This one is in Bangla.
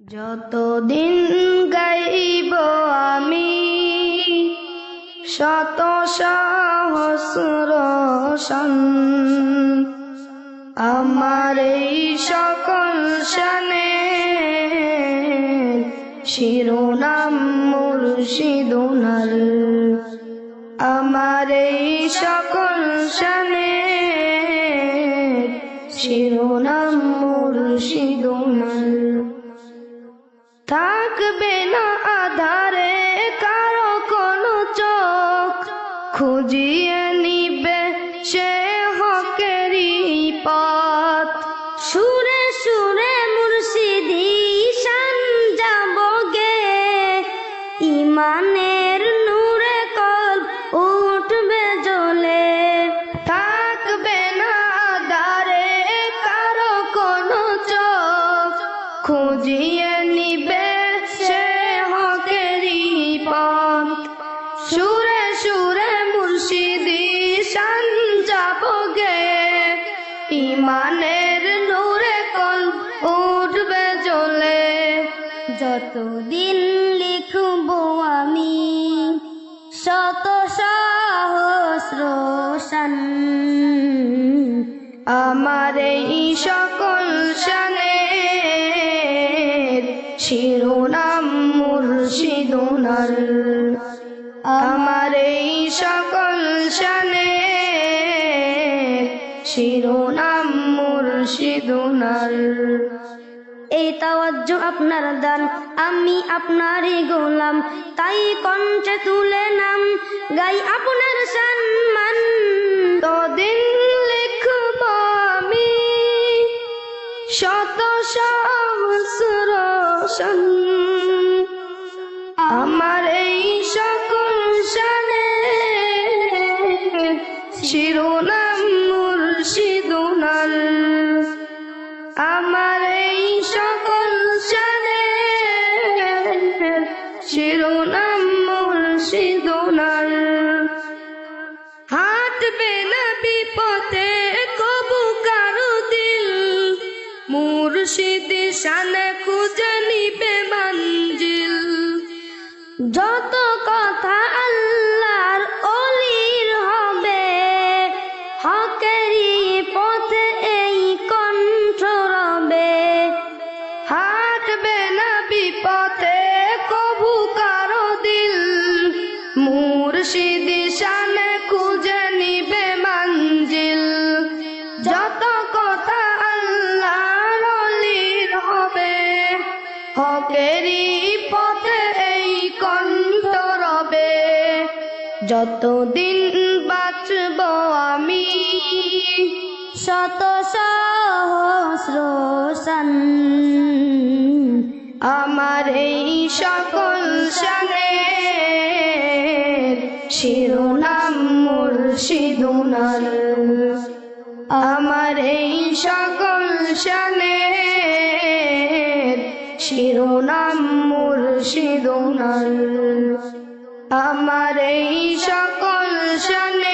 যতদিন গাইব আমি, শত সহস্র সন আমার এই সকল শানে শিরোনাম মুর্শিদুনার আমার এই সকল শানে শিরোনাম মুর্শিদুনার খুঁজিয়ে নিবে সে হকেরই পথ। সুরে সুরে মুর্শিদি শান যাব গে ইমানের নূরে কল উঠবে জ্বলে। থাকবে না আধারে কারও কোনো চোখ, খুঁজিয়ে ইমানের নূরে কল উঠবে জ্বলে। যতদিন লিখব আমি, শত সহস্র শান আমার এই সকল শানে শিরোনাম মুর্শিদুনার আমার শিরোনাম মুর্শিদুনার। এই তাওয়াজ্জ আপনার দান, আমি আপনারই গোলাম। তাই কণ্ঠে তুলে নাম, গাই আপনার সম্মান। তদিন লিখব আমি শত সহস্র সন মুর্শিদ শানে খুঁজে নিবে মঞ্জিল। যত যতদিন বাঁচব আমি, শত সহস্র সন আমার এই সকল শানে শিরোনাম মুর্শিদুনার আমার এই সকল শানে শিরোনাম মুর্শিদুনার আমার এই সকল শানে